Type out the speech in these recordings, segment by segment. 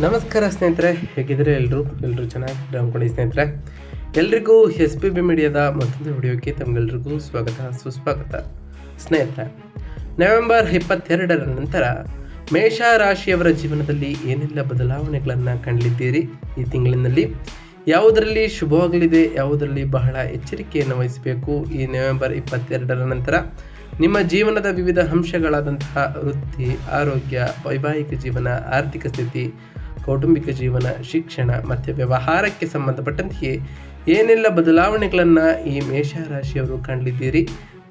ನಮಸ್ಕಾರ ಸ್ನೇಹಿತರೆ ಹೇಗಿದ್ರೆ ಎಲ್ಲರೂ ಎಲ್ಲರೂ ಚೆನ್ನಾಗಿ? ಅಂದ್ಕೊಂಡು ಸ್ನೇಹಿತರೆ. ಎಲ್ರಿಗೂ ಎಸ್ ಪಿ ಬಿ ಮೀಡಿಯಾದ ಮತ್ತೊಂದು ವಿಡಿಯೋಕ್ಕೆ ತಮಗೆಲ್ರಿಗೂ ಸ್ವಾಗತ, ಸುಸ್ವಾಗತ. ಸ್ನೇಹಿತರೆ, ನವೆಂಬರ್ ಇಪ್ಪತ್ತೆರಡರ ನಂತರ ಮೇಷ ರಾಶಿಯವರ ಜೀವನದಲ್ಲಿ ಏನೆಲ್ಲ ಬದಲಾವಣೆಗಳನ್ನು ಕಂಡಿದ್ದೀರಿ ಈ ತಿಂಗಳಿನಲ್ಲಿ? ಯಾವುದರಲ್ಲಿ ಶುಭವಾಗಲಿದೆ, ಯಾವುದರಲ್ಲಿ ಬಹಳ ಎಚ್ಚರಿಕೆಯನ್ನು ವಹಿಸಬೇಕು ಈ ನವೆಂಬರ್ ಇಪ್ಪತ್ತೆರಡರ ನಂತರ? ನಿಮ್ಮ ಜೀವನದ ವಿವಿಧ ಅಂಶಗಳಾದಂತಹ ವೃತ್ತಿ, ಆರೋಗ್ಯ, ವೈವಾಹಿಕ ಜೀವನ, ಆರ್ಥಿಕ ಸ್ಥಿತಿ ಕೌಟುಂಬಿಕ ಜೀವನ, ಶಿಕ್ಷಣ ಮತ್ತು ವ್ಯವಹಾರಕ್ಕೆ ಸಂಬಂಧಪಟ್ಟಂತೆಯೇ ಏನೆಲ್ಲ ಬದಲಾವಣೆಗಳನ್ನು ಈ ಮೇಷರಾಶಿಯವರು ಕಂಡಿದ್ದೀರಿ?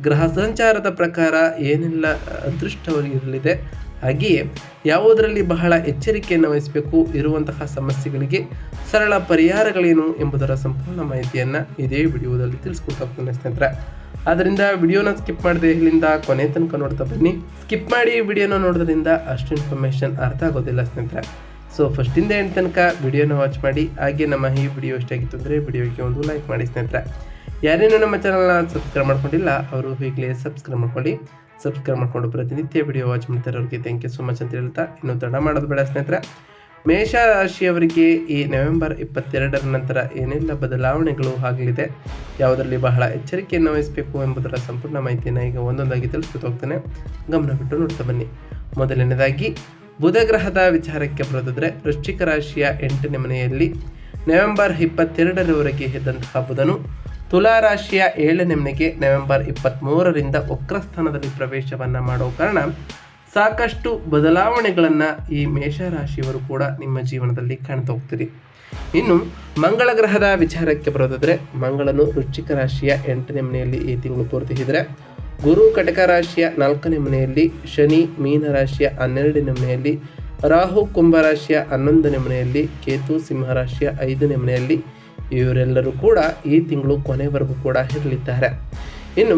ಗ್ರಹ ಸಂಚಾರದ ಪ್ರಕಾರ ಏನೆಲ್ಲ ಅದೃಷ್ಟವಾಗಿರಲಿದೆ ಹಾಗೆಯೇ ಯಾವುದರಲ್ಲಿ ಬಹಳ ಎಚ್ಚರಿಕೆಯನ್ನು ವಹಿಸಬೇಕು ಇರುವಂತಹ ಸಮಸ್ಯೆಗಳಿಗೆ ಸರಳ ಪರಿಹಾರಗಳೇನು ಎಂಬುದರ ಸಂಪೂರ್ಣ ಮಾಹಿತಿಯನ್ನು ಇದೇ ವಿಡಿಯೋದಲ್ಲಿ ತಿಳಿಸ್ಕೊಡ್ತಾ ಸ್ನೇಹಿತರೆ. ಆದ್ದರಿಂದ ವಿಡಿಯೋನ ಸ್ಕಿಪ್ ಮಾಡದೆ ಇಲ್ಲಿಂದ ಕೊನೆ ತನಕ ನೋಡ್ತಾ ಬನ್ನಿ. ಸ್ಕಿಪ್ ಮಾಡಿ ವಿಡಿಯೋನ ನೋಡೋದ್ರಿಂದ ಅಷ್ಟು ಇನ್ಫಾರ್ಮೇಷನ್ ಅರ್ಥ ಆಗೋದಿಲ್ಲ ಸ್ನೇಹಿತರೆ. ಸೊ ಫಸ್ಟಿಂದ ಎಂಡ್ ತನಕ ವಿಡಿಯೋನ ವಾಚ್ ಮಾಡಿ, ಹಾಗೆ ನಮ್ಮ ಈ ವಿಡಿಯೋ ಇಷ್ಟಾಗಿತ್ತು ಅಂದರೆ ವಿಡಿಯೋಗೆ ಒಂದು ಲೈಕ್ ಮಾಡಿ ಸ್ನೇಹಿತರೆ. ಯಾರೇನೂ ನಮ್ಮ ಚಾನಲ್ನ ಸಬ್ಸ್ಕ್ರೈಬ್ ಮಾಡ್ಕೊಂಡಿಲ್ಲ, ಅವರು ಈಗಲೇ ಸಬ್ಸ್ಕ್ರೈಬ್ ಮಾಡ್ಕೊಳ್ಳಿ. ಸಬ್ಸ್ಕ್ರೈಬ್ ಮಾಡಿಕೊಂಡು ಪ್ರತಿನಿತ್ಯ ವಿಡಿಯೋ ವಾಚ್ ಮಾಡ್ತಾರೆ ಅವ್ರಿಗೆ ಥ್ಯಾಂಕ್ ಯು ಸೊ ಮಚ್ ಅಂತ ಹೇಳ್ತಾ ಇನ್ನು ತಡ ಮಾಡೋದು ಬೇಡ ಸ್ನೇಹಿತರೆ. ಮೇಷ ರಾಶಿಯವರಿಗೆ ಈ ನವೆಂಬರ್ ಇಪ್ಪತ್ತೆರಡರ ನಂತರ ಏನೆಲ್ಲ ಬದಲಾವಣೆಗಳು ಆಗಲಿದೆ, ಯಾವುದರಲ್ಲಿ ಬಹಳ ಎಚ್ಚರಿಕೆಯನ್ನು ವಹಿಸಬೇಕು ಎಂಬುದರ ಸಂಪೂರ್ಣ ಮಾಹಿತಿಯನ್ನು ಈಗ ಒಂದೊಂದಾಗಿ ತಿಳಿಸ್ಕೊತ ಹೋಗ್ತೇನೆ. ಗಮನ ಬಿಟ್ಟು ನೋಡ್ತಾ ಬನ್ನಿ. ಮೊದಲನೇದಾಗಿ ಬುಧ ಗ್ರಹದ ವಿಚಾರಕ್ಕೆ ಬರೋದಾದ್ರೆ ವೃಶ್ಚಿಕ ರಾಶಿಯ ಎಂಟನೇ ಮನೆಯಲ್ಲಿ ನವೆಂಬರ್ ಇಪ್ಪತ್ತೆರಡರವರೆಗೆ ಇದ್ದಂತಹ ಬುಧನು ತುಲಾ ರಾಶಿಯ ಏಳನೇ ಮನೆಗೆ ನವೆಂಬರ್ ಇಪ್ಪತ್ತ್ಮೂರರಿಂದ ವಕ್ರಸ್ಥಾನದಲ್ಲಿ ಪ್ರವೇಶವನ್ನು ಮಾಡೋ ಕಾರಣ ಸಾಕಷ್ಟು ಬದಲಾವಣೆಗಳನ್ನು ಈ ಮೇಷರಾಶಿಯವರು ಕೂಡ ನಿಮ್ಮ ಜೀವನದಲ್ಲಿ ಕಾಣ್ತಾ ಹೋಗ್ತೀರಿ. ಇನ್ನು ಮಂಗಳ ಗ್ರಹದ ವಿಚಾರಕ್ಕೆ ಬರೋದಾದರೆ ಮಂಗಳನು ವೃಶ್ಚಿಕ ರಾಶಿಯ ಎಂಟನೇ ಮನೆಯಲ್ಲಿ ಈ ತಿಂಗಳು ಪೂರ್ತಿ ಇದ್ದರೆ ಗುರು ಕಟಕ ರಾಶಿಯ ನಾಲ್ಕನೇ ಮನೆಯಲ್ಲಿ ಶನಿ, ಮೀನ ರಾಶಿಯ ಹನ್ನೆರಡನೇ ಮನೆಯಲ್ಲಿ, ರಾಹು ಕುಂಭ ರಾಶಿಯ ಹನ್ನೊಂದನೇ ಮನೆಯಲ್ಲಿ, ಕೇತು ಸಿಂಹ ರಾಶಿಯ ಐದನೇ ಮನೆಯಲ್ಲಿ ಇವರೆಲ್ಲರೂ ಕೂಡ ಈ ತಿಂಗಳು ಕೊನೆವರೆಗೂ ಕೂಡ ಇರಲಿದ್ದಾರೆ. ಇನ್ನು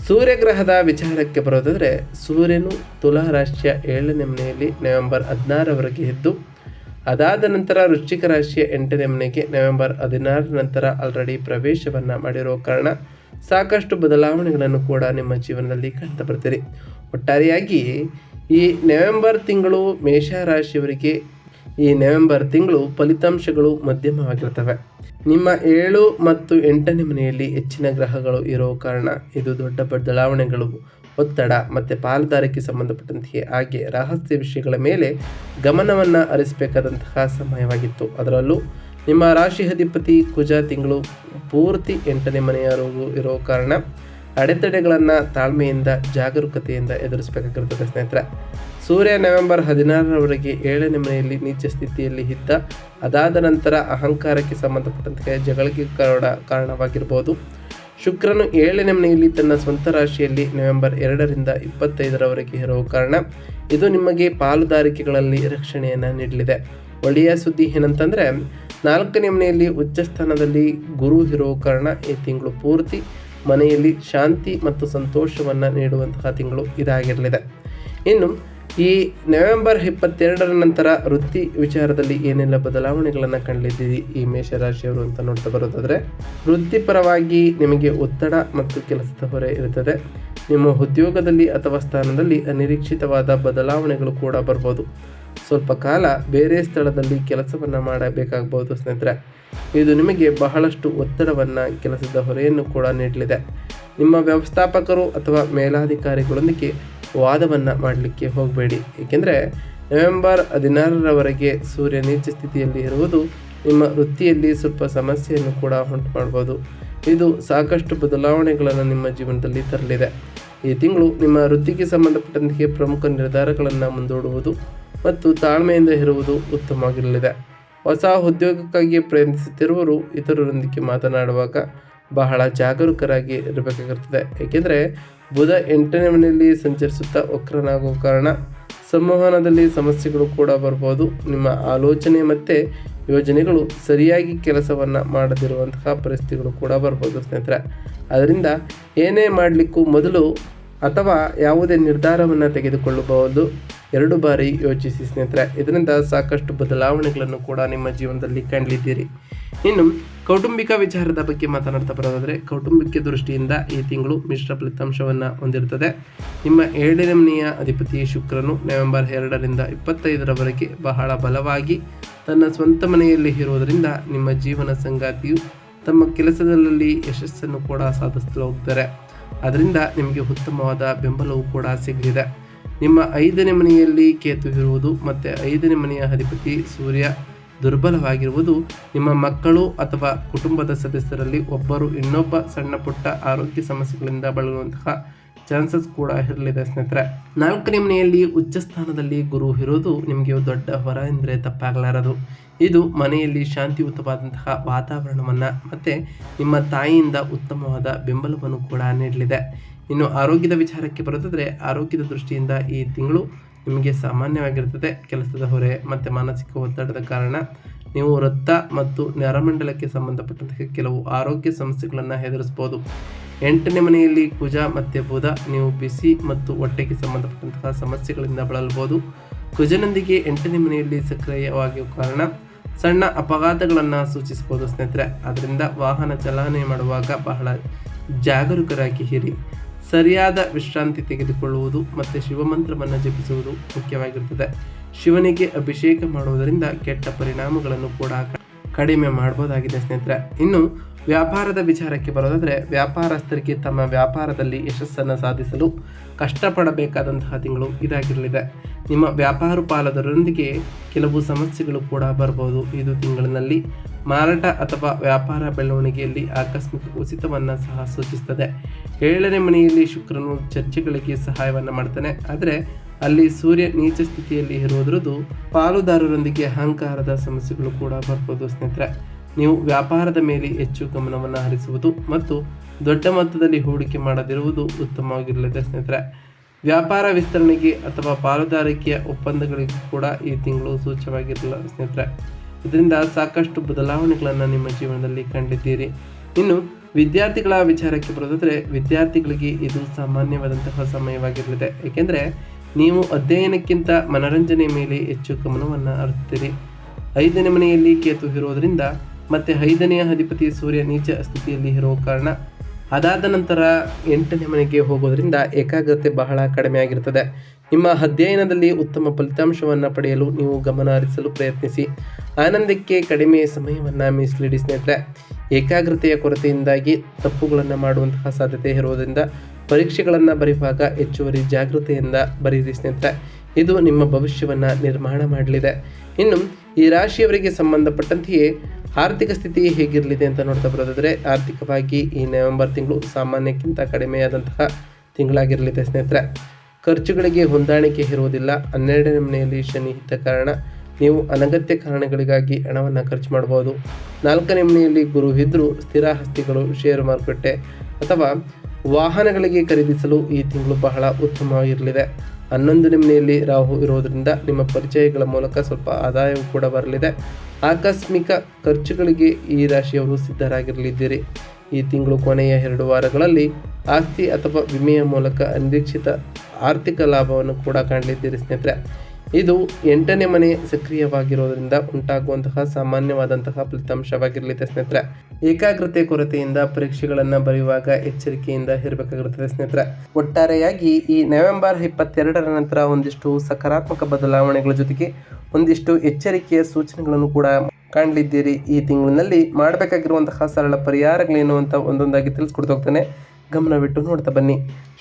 ಸೂರ್ಯಗ್ರಹದ ವಿಚಾರಕ್ಕೆ ಬರೋದಾದರೆ ಸೂರ್ಯನು ತುಲಾ ರಾಶಿಯ ಏಳನೇ ಮನೆಯಲ್ಲಿ ನವೆಂಬರ್ ಹದಿನಾರವರೆಗೆ ಇದ್ದು, ಅದಾದ ನಂತರ ವೃಶ್ಚಿಕ ರಾಶಿಯ ಎಂಟನೇ ಮನೆಗೆ ನವೆಂಬರ್ ಹದಿನಾರರ ನಂತರ ಆಲ್ರೆಡಿ ಪ್ರವೇಶವನ್ನು ಮಾಡಿರೋ ಕಾರಣ ಸಾಕಷ್ಟು ಬದಲಾವಣೆಗಳನ್ನು ಕೂಡ ನಿಮ್ಮ ಜೀವನದಲ್ಲಿ ಕಾಣ್ತಾ ಬರ್ತೀರಿ. ಒಟ್ಟಾರೆಯಾಗಿ ಈ ನವೆಂಬರ್ ತಿಂಗಳು ಮೇಷ ರಾಶಿಯವರಿಗೆ ಈ ನವೆಂಬರ್ ತಿಂಗಳು ಫಲಿತಾಂಶಗಳು ಮಧ್ಯಮವಾಗಿರ್ತವೆ ನಿಮ್ಮ ಏಳು ಮತ್ತು ಎಂಟನೇ ಮನೆಯಲ್ಲಿ ಹೆಚ್ಚಿನ ಗ್ರಹಗಳು ಇರೋ ಕಾರಣ ಇದು ದೊಡ್ಡ ಬದಲಾವಣೆಗಳು. ಒತ್ತಡ ಮತ್ತು ಪಾಲುದಾರಿಕೆ ಸಂಬಂಧಪಟ್ಟಂತೆಯೇ ಹಾಗೆ ರಹಸ್ಯ ವಿಷಯಗಳ ಮೇಲೆ ಗಮನವನ್ನು ಹರಿಸಬೇಕಾದಂತಹ ಸಮಯವಾಗಿತ್ತು. ಅದರಲ್ಲೂ ನಿಮ್ಮ ರಾಶಿ ಅಧಿಪತಿ ಕುಜ ತಿಂಗಳು ಪೂರ್ತಿ ಎಂಟನೇ ಮನೆಯವರೆಗೂ ಇರೋ ಕಾರಣ ಅಡೆತಡೆಗಳನ್ನು ತಾಳ್ಮೆಯಿಂದ, ಜಾಗರೂಕತೆಯಿಂದ ಎದುರಿಸಬೇಕಾಗಿರ್ತದೆ ಸ್ನೇಹಿತರೆ. ಸೂರ್ಯ ನವೆಂಬರ್ ಹದಿನಾರರವರೆಗೆ ಏಳನೇ ಮನೆಯಲ್ಲಿ ನೀಚ ಸ್ಥಿತಿಯಲ್ಲಿ ಇದ್ದ, ಅದಾದ ನಂತರ ಅಹಂಕಾರಕ್ಕೆ ಸಂಬಂಧಪಟ್ಟಂತೆ ಜಗಳಿಗೆ ಕಾರಣ, ಕಾರಣವಾಗಿರ್ಬೋದು. ಶುಕ್ರನು ಏಳನೇ ಮನೆಯಲ್ಲಿ ತನ್ನ ಸ್ವಂತ ರಾಶಿಯಲ್ಲಿ ನವೆಂಬರ್ ಎರಡರಿಂದ ಇಪ್ಪತ್ತೈದರವರೆಗೆ ಇರುವ ಕಾರಣ ಇದು ನಿಮಗೆ ಪಾಲುದಾರಿಕೆಗಳಲ್ಲಿ ರಕ್ಷಣೆಯನ್ನು ನೀಡಲಿದೆ. ಒಳ್ಳೆಯ ಸುದ್ದಿ ಏನಂತಂದರೆ ನಾಲ್ಕನೇ ಮನೆಯಲ್ಲಿ ಉಚ್ಚ ಸ್ಥಾನದಲ್ಲಿ ಗುರು ಇರೋ ಕಾರಣ ಈ ತಿಂಗಳು ಪೂರ್ತಿ ಮನೆಯಲ್ಲಿ ಶಾಂತಿ ಮತ್ತು ಸಂತೋಷವನ್ನು ನೀಡುವಂತಹ ತಿಂಗಳು ಇದಾಗಿರಲಿದೆ. ಇನ್ನು ಈ ನವೆಂಬರ್ ಇಪ್ಪತ್ತೆರಡರ ನಂತರ ವೃತ್ತಿ ವಿಚಾರದಲ್ಲಿ ಏನೆಲ್ಲ ಬದಲಾವಣೆಗಳನ್ನು ಕಂಡಿದ್ದೀರಿ ಈ ಮೇಷರಾಶಿಯವರು ಅಂತ ನೋಡ್ತಾ ಬರೋದಾದರೆ, ವೃತ್ತಿಪರವಾಗಿ ನಿಮಗೆ ಒತ್ತಡ ಮತ್ತು ಕೆಲಸದ ಹೊರೆ ಇರುತ್ತದೆ. ನಿಮ್ಮ ಉದ್ಯೋಗದಲ್ಲಿ ಅಥವಾ ಸ್ಥಾನದಲ್ಲಿ ಅನಿರೀಕ್ಷಿತವಾದ ಬದಲಾವಣೆಗಳು ಕೂಡ ಬರ್ಬೋದು. ಸ್ವಲ್ಪ ಕಾಲ ಬೇರೆ ಸ್ಥಳದಲ್ಲಿ ಕೆಲಸವನ್ನು ಮಾಡಬೇಕಾಗಬಹುದು ಸ್ನೇಹಿತರೆ. ಇದು ನಿಮಗೆ ಬಹಳಷ್ಟು ಒತ್ತಡವನ್ನು ಕೆಲಸದ ಹೊರೆಯನ್ನು ಕೂಡ ನೀಡಲಿದೆ. ನಿಮ್ಮ ವ್ಯವಸ್ಥಾಪಕರು ಅಥವಾ ಮೇಲಾಧಿಕಾರಿಗಳೊಂದಿಗೆ ವಾದವನ್ನು ಮಾಡಲಿಕ್ಕೆ ಹೋಗಬೇಡಿ. ಏಕೆಂದರೆ ನವೆಂಬರ್ ಹದಿನಾರರವರೆಗೆ ಸೂರ್ಯ ನೀಚ ಸ್ಥಿತಿಯಲ್ಲಿ ಇರುವುದು ನಿಮ್ಮ ವೃತ್ತಿಯಲ್ಲಿ ಸ್ವಲ್ಪ ಸಮಸ್ಯೆಯನ್ನು ಕೂಡ ಉಂಟು ಮಾಡ್ಬೋದು ಇದು ಸಾಕಷ್ಟು ಬದಲಾವಣೆಗಳನ್ನು ನಿಮ್ಮ ಜೀವನದಲ್ಲಿ ತರಲಿದೆ. ಈ ತಿಂಗಳು ನಿಮ್ಮ ವೃತ್ತಿಗೆ ಸಂಬಂಧಪಟ್ಟಂತೆ ಪ್ರಮುಖ ನಿರ್ಧಾರಗಳನ್ನು ಮುಂದೂಡುವುದು ಮತ್ತು ತಾಳ್ಮೆಯಿಂದ ಇರುವುದು ಉತ್ತಮವಾಗಿರಲಿದೆ. ಹೊಸ ಉದ್ಯೋಗಕ್ಕಾಗಿ ಪ್ರಯತ್ನಿಸುತ್ತಿರುವವರು ಇತರರೊಂದಿಗೆ ಮಾತನಾಡುವಾಗ ಬಹಳ ಜಾಗರೂಕರಾಗಿ ಇರಬೇಕಾಗಿರ್ತದೆ ಏಕೆಂದರೆ ಬುಧ ಎಂಟನೇ ಮನೆಯಲ್ಲಿ ಸಂಚರಿಸುತ್ತಾ ವಕ್ರನಾಗುವ ಕಾರಣ ಸಂವಹನದಲ್ಲಿ ಸಮಸ್ಯೆಗಳು ಕೂಡ ಬರ್ಬೋದು ನಿಮ್ಮ ಆಲೋಚನೆ ಮತ್ತು ಯೋಜನೆಗಳು ಸರಿಯಾಗಿ ಕೆಲಸವನ್ನು ಮಾಡದಿರುವಂತಹ ಪರಿಸ್ಥಿತಿಗಳು ಕೂಡ ಬರ್ಬೋದು ಸ್ನೇಹಿತರೆ. ಅದರಿಂದ ಏನೇ ಮಾಡಲಿಕ್ಕೂ ಮೊದಲು ಅಥವಾ ಯಾವುದೇ ನಿರ್ಧಾರವನ್ನು ತೆಗೆದುಕೊಳ್ಳಬಹುದು. ಎರಡು ಬಾರಿ ಯೋಚಿಸಿ ಸ್ನೇಹಿತರೆ, ಇದರಿಂದ ಸಾಕಷ್ಟು ಬದಲಾವಣೆಗಳನ್ನು ಕೂಡ ನಿಮ್ಮ ಜೀವನದಲ್ಲಿ ಕಂಡಿದ್ದೀರಿ. ಇನ್ನು, ಕೌಟುಂಬಿಕ ವಿಚಾರದ ಬಗ್ಗೆ ಮಾತನಾಡ್ತಾ ಬರೋದಾದರೆ, ಕೌಟುಂಬಿಕ ದೃಷ್ಟಿಯಿಂದ ಈ ತಿಂಗಳು ಮಿಶ್ರ ಫಲಿತಾಂಶವನ್ನು ಹೊಂದಿರುತ್ತದೆ. ನಿಮ್ಮ ಏಳನೇ ಮನೆಯ ಅಧಿಪತಿ ಶುಕ್ರನು ನವೆಂಬರ್ ಎರಡರಿಂದ ಇಪ್ಪತ್ತೈದರವರೆಗೆ ಬಹಳ ಬಲವಾಗಿ ತನ್ನ ಸ್ವಂತ ಮನೆಯಲ್ಲಿ ಇರುವುದರಿಂದ ನಿಮ್ಮ ಜೀವನ ಸಂಗಾತಿಯು ತಮ್ಮ ಕೆಲಸದಲ್ಲಿ ಯಶಸ್ಸನ್ನು ಕೂಡ ಸಾಧಿಸಲು ಹೋಗ್ತಾರೆ. ಅದರಿಂದ ನಿಮಗೆ ಉತ್ತಮವಾದ ಬೆಂಬಲವೂ ಕೂಡ ಸಿಗಲಿದೆ. ನಿಮ್ಮ ಐದನೇ ಮನೆಯಲ್ಲಿ ಕೇತು ಇರುವುದು ಮತ್ತು ಐದನೇ ಮನೆಯ ಅಧಿಪತಿ ಸೂರ್ಯ ದುರ್ಬಲವಾಗಿರುವುದು ನಿಮ್ಮ ಮಕ್ಕಳು ಅಥವಾ ಕುಟುಂಬದ ಸದಸ್ಯರಲ್ಲಿ ಒಬ್ಬರು ಇನ್ನೊಬ್ಬ ಸಣ್ಣ ಪುಟ್ಟ ಆರೋಗ್ಯ ಸಮಸ್ಯೆಗಳಿಂದ ಬಳಲುವಂತಹ ಚಾನ್ಸಸ್ ಕೂಡ ಇರಲಿದೆ ಸ್ನೇಹಿತರೆ. ನಾಲ್ಕನೇ ಮನೆಯಲ್ಲಿ ಉಚ್ಚ ಸ್ಥಾನದಲ್ಲಿ ಗುರು ಇರೋದು ನಿಮಗೆ ದೊಡ್ಡ ಹೊರ ಎಂದರೆ ತಪ್ಪಾಗಲಾರದು. ಇದು ಮನೆಯಲ್ಲಿ ಶಾಂತಿಯುತವಾದಂತಹ ವಾತಾವರಣವನ್ನು ಮತ್ತು ನಿಮ್ಮ ತಾಯಿಯಿಂದ ಉತ್ತಮವಾದ ಬೆಂಬಲವನ್ನು ಕೂಡ ನೀಡಲಿದೆ. ಇನ್ನು ಆರೋಗ್ಯದ ವಿಚಾರಕ್ಕೆ ಬರೋದಾದರೆ ಆರೋಗ್ಯದ ದೃಷ್ಟಿಯಿಂದ ಈ ತಿಂಗಳು ನಿಮಗೆ ಸಾಮಾನ್ಯವಾಗಿರ್ತದೆ. ಕೆಲಸದ ಹೊರೆ ಮತ್ತು ಮಾನಸಿಕ ಒತ್ತಡದ ಕಾರಣ ನೀವು ವೃತ್ತ ಮತ್ತು ನರಮಂಡಲಕ್ಕೆ ಸಂಬಂಧಪಟ್ಟಂತಹ ಕೆಲವು ಆರೋಗ್ಯ ಸಮಸ್ಯೆಗಳನ್ನು ಹೆದರಿಸ್ಬೋದು ಎಂಟನೇ ಮನೆಯಲ್ಲಿ ಕುಜ ಮತ್ತು ಬುಧ, ನೀವು ಬಿಸಿ ಮತ್ತು ಹೊಟ್ಟೆಗೆ ಸಂಬಂಧಪಟ್ಟಂತಹ ಸಮಸ್ಯೆಗಳಿಂದ ಬಳಲ್ಬೋದು ಕುಜನೊಂದಿಗೆ ಎಂಟನೇ ಮನೆಯಲ್ಲಿ ಸಕ್ರಿಯವಾಗಿರುವ ಕಾರಣ ಸಣ್ಣ ಅಪಘಾತಗಳನ್ನು ಸೂಚಿಸ್ಬೋದು ಸ್ನೇಹಿತರೆ. ಅದರಿಂದ ವಾಹನ ಚಲಾವಣೆ ಮಾಡುವಾಗ ಬಹಳ ಜಾಗರೂಕರಾಗಿ ಇರಿ. ಸರಿಯಾದ ವಿಶ್ರಾಂತಿ ತೆಗೆದುಕೊಳ್ಳುವುದು ಮತ್ತು ಶಿವಮಂತ್ರವನ್ನು ಜಪಿಸುವುದು ಮುಖ್ಯವಾಗಿರುತ್ತದೆ. ಶಿವನಿಗೆ ಅಭಿಷೇಕ ಮಾಡುವುದರಿಂದ ಕೆಟ್ಟ ಪರಿಣಾಮಗಳನ್ನು ಕೂಡ ಕಡಿಮೆ ಮಾಡಬಹುದಾಗಿದೆ ಸ್ನೇಹಿತರೆ. ಇನ್ನು ವ್ಯಾಪಾರದ ವಿಚಾರಕ್ಕೆ ಬರೋದಾದರೆ, ವ್ಯಾಪಾರಸ್ಥರಿಗೆ ತಮ್ಮ ವ್ಯಾಪಾರದಲ್ಲಿ ಯಶಸ್ಸನ್ನು ಸಾಧಿಸಲು ಕಷ್ಟಪಡಬೇಕಾದಂತಹ ತಿಂಗಳು ಇದಾಗಿರಲಿದೆ. ನಿಮ್ಮ ವ್ಯಾಪಾರ ಪಾಲದರೊಂದಿಗೆ ಕೆಲವು ಸಮಸ್ಯೆಗಳು ಕೂಡ ಬರಬಹುದು ಇದು ತಿಂಗಳಿನಲ್ಲಿ ಮಾರಾಟ ಅಥವಾ ವ್ಯಾಪಾರ ಬೆಳವಣಿಗೆಯಲ್ಲಿ ಆಕಸ್ಮಿಕ ಕುಸಿತವನ್ನು ಸಹ ಸೂಚಿಸುತ್ತದೆ ಏಳನೇ ಮನೆಯಲ್ಲಿ ಶುಕ್ರನು ಚರ್ಚೆಗಳಿಗೆ ಸಹಾಯವನ್ನು ಮಾಡ್ತಾನೆ. ಆದರೆ, ಅಲ್ಲಿ ಸೂರ್ಯ ನೀಚ ಸ್ಥಿತಿಯಲ್ಲಿ ಇರುವುದರದು ಪಾಲುದಾರರೊಂದಿಗೆ ಅಹಂಕಾರದ ಸಮಸ್ಯೆಗಳು ಕೂಡ ಬರ್ಬೋದು ಸ್ನೇಹಿತರೆ. ನೀವು ವ್ಯಾಪಾರದ ಮೇಲೆ ಹೆಚ್ಚು ಗಮನವನ್ನು ಹರಿಸುವುದು ಮತ್ತು ದೊಡ್ಡ ಮೊತ್ತದಲ್ಲಿ ಹೂಡಿಕೆ ಮಾಡದಿರುವುದು ಉತ್ತಮವಾಗಿರಲಿದೆ, ಸ್ನೇಹಿತರೆ. ವ್ಯಾಪಾರ ವಿಸ್ತರಣೆಗೆ ಅಥವಾ ಪಾಲುದಾರಿಕೆಯ ಒಪ್ಪಂದಗಳಿಗೂ ಕೂಡ ಈ ತಿಂಗಳು ಸೂಚ್ಯವಾಗಿರಲಿಲ್ಲ, ಸ್ನೇಹಿತರೆ. ಇದರಿಂದ ಸಾಕಷ್ಟು ಬದಲಾವಣೆಗಳನ್ನು ನಿಮ್ಮ ಜೀವನದಲ್ಲಿ ಕಂಡಿದ್ದೀರಿ. ಇನ್ನು, ವಿದ್ಯಾರ್ಥಿಗಳ ವಿಚಾರಕ್ಕೆ ಬರೋದಾದರೆ ವಿದ್ಯಾರ್ಥಿಗಳಿಗೆ ಇದು ಸಾಮಾನ್ಯವಾದಂತಹ ಸಮಯವಾಗಿರಲಿದೆ. ಏಕೆಂದರೆ, ನೀವು ಅಧ್ಯಯನಕ್ಕಿಂತ ಮನರಂಜನೆ ಮೇಲೆ ಹೆಚ್ಚು ಗಮನವನ್ನು ಹರಿಸ್ತೀರಿ. ಐದನೇ ಮನೆಯಲ್ಲಿ ಕೇತು ಇರೋದರಿಂದ ಮತ್ತು ಐದನೆಯ ಅಧಿಪತಿ ಸೂರ್ಯ ನೀಚ ಸ್ಥಿತಿಯಲ್ಲಿ ಇರುವ ಕಾರಣ ಅದಾದ ನಂತರ ಎಂಟನೇ ಮನೆಗೆ ಹೋಗೋದ್ರಿಂದ ಏಕಾಗ್ರತೆ ಬಹಳ ಕಡಿಮೆ ಆಗಿರ್ತದೆ. ನಿಮ್ಮ ಅಧ್ಯಯನದಲ್ಲಿ ಉತ್ತಮ ಫಲಿತಾಂಶವನ್ನು ಪಡೆಯಲು ನೀವು ಗಮನ ಹರಿಸಲು ಪ್ರಯತ್ನಿಸಿ. ಆನಂದಕ್ಕೆ ಕಡಿಮೆ ಸಮಯವನ್ನು ಮೀಸಲಿಡಿ ಸ್ನೇಹಿತರೆ. ಏಕಾಗ್ರತೆಯ ಕೊರತೆಯಿಂದಾಗಿ ತಪ್ಪುಗಳನ್ನು ಮಾಡುವಂತಹ ಸಾಧ್ಯತೆ ಇರುವುದರಿಂದ ಪರೀಕ್ಷೆಗಳನ್ನು ಬರೆಯುವಾಗ ಹೆಚ್ಚುವರಿ ಜಾಗೃತೆಯಿಂದ ಬರೀರಿ ಸ್ನೇಹಿತರೆ. ಇದು ನಿಮ್ಮ ಭವಿಷ್ಯವನ್ನು ನಿರ್ಮಾಣ ಮಾಡಲಿದೆ. ಇನ್ನು ಈ ರಾಶಿಯವರಿಗೆ ಸಂಬಂಧಪಟ್ಟಂತೆಯೇ ಆರ್ಥಿಕ ಸ್ಥಿತಿ ಹೇಗಿರಲಿದೆ ಅಂತ ನೋಡ್ತಾ ಬರೋದಾದರೆ, ಆರ್ಥಿಕವಾಗಿ ಈ ನವೆಂಬರ್ ತಿಂಗಳು ಸಾಮಾನ್ಯಕ್ಕಿಂತ ಕಡಿಮೆಯಾದಂತಹ ತಿಂಗಳಾಗಿರಲಿದೆ ಸ್ನೇಹಿತರೆ. ಖರ್ಚುಗಳಿಗೆ ಹೊಂದಾಣಿಕೆ ಇರುವುದಿಲ್ಲ. ಹನ್ನೆರಡನೇ ಮನೆಯಲ್ಲಿ ಶನಿ ಇದ್ದ ಕಾರಣ ನೀವು ಅನಗತ್ಯ ಕಾರಣಗಳಿಗಾಗಿ ಹಣವನ್ನು ಖರ್ಚು ಮಾಡಬಹುದು. ನಾಲ್ಕನೇ ಮನೆಯಲ್ಲಿ ಗುರು ಇದ್ದರೂ ಸ್ಥಿರ ಆಸ್ತಿಗಳು ಷೇರು ಮಾರುಕಟ್ಟೆ ಅಥವಾ ವಾಹನಗಳಿಗೆ ಖರೀದಿಸಲು ಈ ತಿಂಗಳು ಬಹಳ ಉತ್ತಮವಾಗಿರಲಿದೆ. ಹನ್ನೊಂದು ಮನೆಯಲ್ಲಿ ರಾಹು ಇರೋದರಿಂದ ನಿಮ್ಮ ಪರಿಚಯಗಳ ಮೂಲಕ ಸ್ವಲ್ಪ ಆದಾಯವು ಕೂಡ ಬರಲಿದೆ. ಆಕಸ್ಮಿಕ ಖರ್ಚುಗಳಿಗೆ ಈ ರಾಶಿಯವರು ಸಿದ್ಧರಾಗಿರಲಿದ್ದೀರಿ. ಈ ತಿಂಗಳು ಕೊನೆಯ ಎರಡು ವಾರಗಳಲ್ಲಿ ಆಸ್ತಿ ಅಥವಾ ವಿಮೆಯ ಮೂಲಕ ಅನಿರೀಕ್ಷಿತ ಆರ್ಥಿಕ ಲಾಭವನ್ನು ಕೂಡ ಕಾಣಲಿದ್ದೀರಿ ಸ್ನೇಹಿತರೆ. ಇದು ಎಂಟನೇ ಮನೆ ಸಕ್ರಿಯವಾಗಿರೋದ್ರಿಂದ ಉಂಟಾಗುವಂತಹ ಸಾಮಾನ್ಯವಾದಂತಹ ಫಲಿತಾಂಶವಾಗಿರಲಿದೆ ಸ್ನೇಹಿತರೆ. ಏಕಾಗ್ರತೆ ಕೊರತೆಯಿಂದ ಪರೀಕ್ಷೆಗಳನ್ನು ಬರೆಯುವಾಗ ಎಚ್ಚರಿಕೆಯಿಂದ ಇರಬೇಕಾಗಿರುತ್ತದೆ ಸ್ನೇಹಿತರೆ. ಒಟ್ಟಾರೆಯಾಗಿ ಈ ನವೆಂಬರ್ ಇಪ್ಪತ್ತೆರಡರ ನಂತರ ಒಂದಿಷ್ಟು ಸಕಾರಾತ್ಮಕ ಬದಲಾವಣೆಗಳ ಜೊತೆಗೆ ಒಂದಿಷ್ಟು ಎಚ್ಚರಿಕೆಯ ಸೂಚನೆಗಳನ್ನು ಕೂಡ ಕಾಣಲಿದ್ದೀರಿ. ಈ ತಿಂಗಳಿನಲ್ಲಿ ಮಾಡಬೇಕಾಗಿರುವಂತಹ ಸರಳ ಪರಿಹಾರಗಳೇನು ಅಂತ ಒಂದೊಂದಾಗಿ ತಿಳಿಸ್ಕೊಡ್ತಾ ಹೋಗ್ತಾನೆ. ಗಮನವಿಟ್ಟು ನೋಡ್ತಾ ಬನ್ನಿ.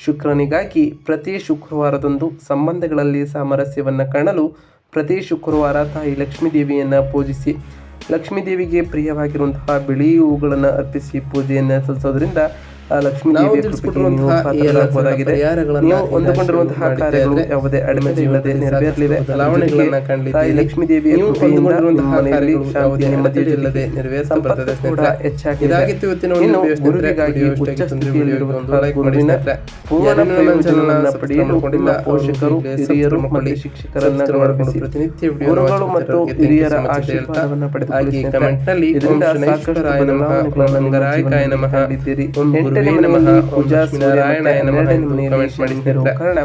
ಶುಕ್ರನಿಗಾಗಿ ಪ್ರತಿ ಶುಕ್ರವಾರದಂದು ಸಂಬಂಧಗಳಲ್ಲಿ ಸಾಮರಸ್ಯವನ್ನು ಕಾಣಲು ಪ್ರತಿ ಶುಕ್ರವಾರ ತಾಯಿ ಲಕ್ಷ್ಮೀದೇವಿಯನ್ನು ಪೂಜಿಸಿ, ಲಕ್ಷ್ಮೀದೇವಿಗೆ ಪ್ರಿಯವಾಗಿರುವಂತಹ ಬಿಳಿ ಹೂಗಳನ್ನು ಅರ್ಪಿಸಿ ಪೂಜೆಯನ್ನು ಸಲ್ಲಿಸೋದ್ರಿಂದ ಲಕ್ಷ್ಮೀ ನೀವು ಹೊಂದಿಕೊಂಡಿರುವಂತಹ ಕಾರ್ಯಗಳು ಯಾವುದೇ ಇಲ್ಲದೆ ನೆರವೇರಲಿವೆ. ಬದಲಾವಣೆಗಳನ್ನ ತಾಯಿ ಲಕ್ಷ್ಮೀ ನೆಮ್ಮದಿ ಇಲ್ಲದೆ ಸಂಪತ್ತು ಕೂಡ ಹೆಚ್ಚಾಗಿದೆ. ಇನ್ನು ಗುರುವಿಗಾಗಿ ಉಚ್ಚ ಸ್ಥಿತಿಯಲ್ಲಿರುವಂತಹ ಗುರುವಿನ ಪೂರ್ಣ ಪ್ರಯೋಜನವನ್ನು ಪಡೆಯಲು ನಿಮ್ಮ ಪೋಷಕರು ಹಿರಿಯರು ಮತ್ತು ಶಿಕ್ಷಕರನ್ನ ಪ್ರತಿನಿತ್ಯ ಗುರುಗಳು ಮತ್ತು ಹಿರಿಯರ ಆಶೀರ್ವಾದವನ್ನು ಪಡೆದುಕೊಳ್ಳಿ. ಇದರಿಂದ ಸಾಕಷ್ಟು ಜೀವನದಲ್ಲಿ ಕಂಡಿದ್ದೀರಿ. ಎಂಟನೇ ಮನೆಯಲ್ಲಿ ಪೂಜಾ ಕಾರಣ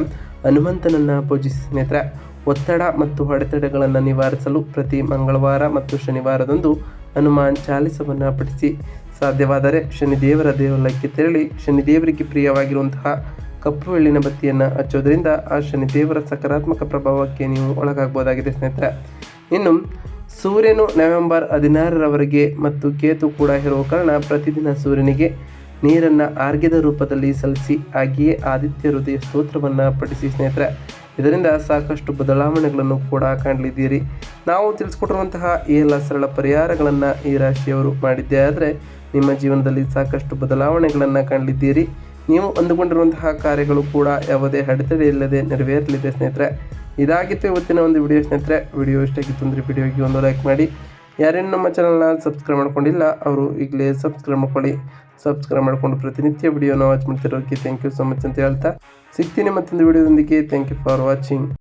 ಹನುಮಂತನನ್ನ ಪೂಜಿಸಿ ಸ್ನೇಹಿತರೆ ಒತ್ತಡ ಮತ್ತು ಹೊಡೆತಡೆಗಳನ್ನು ನಿವಾರಿಸಲು ಪ್ರತಿ ಮಂಗಳವಾರ ಮತ್ತು ಶನಿವಾರದಂದು ಹನುಮಾನ್ ಚಾಲಿಸವನ್ನು ಪಠಿಸಿ. ಸಾಧ್ಯವಾದರೆ ಶನಿದೇವರ ದೇವಾಲಯಕ್ಕೆ ತೆರಳಿ ಶನಿದೇವರಿಗೆ ಪ್ರಿಯವಾಗಿರುವಂತಹ ಕಪ್ಪು ಎಳ್ಳಿನ ಬತ್ತಿಯನ್ನು ಹಚ್ಚೋದ್ರಿಂದ ಆ ಶನಿದೇವರ ಸಕಾರಾತ್ಮಕ ಪ್ರಭಾವಕ್ಕೆ ನೀವು ಒಳಗಾಗಬಹುದಾಗಿದೆ ಸ್ನೇಹಿತರೆ. ಇನ್ನು ಸೂರ್ಯನು ನವೆಂಬರ್ ಹದಿನಾರರವರೆಗೆ ಮತ್ತು ಕೇತು ಕೂಡ ಇರುವ ಕಾರಣ ಪ್ರತಿದಿನ ಸೂರ್ಯನಿಗೆ ನೀರನ್ನು ಆರ್ಗ್ಯದ ರೂಪದಲ್ಲಿ ಸಲ್ಲಿಸಿ ಹಾಗೆಯೇ ಆದಿತ್ಯ ಹೃದಯ ಸ್ತೋತ್ರವನ್ನು ಪಠಿಸಿ ಸ್ನೇಹಿತರೆ, ಇದರಿಂದ ಸಾಕಷ್ಟು ಬದಲಾವಣೆಗಳನ್ನು ಕೂಡ ಕಾಣಲಿದ್ದೀರಿ. ನಾವು ತಿಳಿಸ್ಕೊಟ್ಟಿರುವಂತಹ ಈ ಎಲ್ಲ ಸರಳ ಪರಿಹಾರಗಳನ್ನು ಈ ರಾಶಿಯವರು ಮಾಡಿದ್ದೇ ಆದರೆ ನಿಮ್ಮ ಜೀವನದಲ್ಲಿ ಸಾಕಷ್ಟು ಬದಲಾವಣೆಗಳನ್ನು ಕಾಣಲಿದ್ದೀರಿ. ನೀವು ಅಂದುಕೊಂಡಿರುವಂತಹ ಕಾರ್ಯಗಳು ಕೂಡ ಯಾವುದೇ ಅಡೆತಡೆ ಇಲ್ಲದೆ ನೆರವೇರಲಿದೆ ಸ್ನೇಹಿತರೆ. ಇದಾಗಿತ್ತು ಇವತ್ತಿನ ಒಂದು ವಿಡಿಯೋ ಸ್ನೇಹಿತರೆ. ವಿಡಿಯೋ ಇಷ್ಟಾಗಿತ್ತು ಅಂದರೆ ವಿಡಿಯೋಗೆ ಒಂದು ಲೈಕ್ ಮಾಡಿ. ಯಾರೇನು ನಮ್ಮ ಚಾನಲ್ನ ಸಬ್ಸ್ಕ್ರೈಬ್ ಮಾಡ್ಕೊಂಡಿಲ್ಲ, ಅವರು ಈಗಲೇ ಸಬ್ಸ್ಕ್ರೈಬ್ ಮಾಡ್ಕೊಳ್ಳಿ. ಸಬ್ಸ್ಕ್ರೈಬ್ ಮಾಡಿಕೊಂಡು ಪ್ರತಿನಿತ್ಯ ವಿಡಿಯೋನ ವಾಚ್ ಮಾಡ್ತಿರೋಕೆ ಥ್ಯಾಂಕ್ ಯು ಸೊ ಮಚ್ ಅಂತ ಹೇಳ್ತಾ ಸಿಗ್ತೀನಿ ಮತ್ತೊಂದು ವಿಡಿಯೋದೊಂದಿಗೆ ಥ್ಯಾಂಕ್ ಯು ಫಾರ್ ವಾಚಿಂಗ್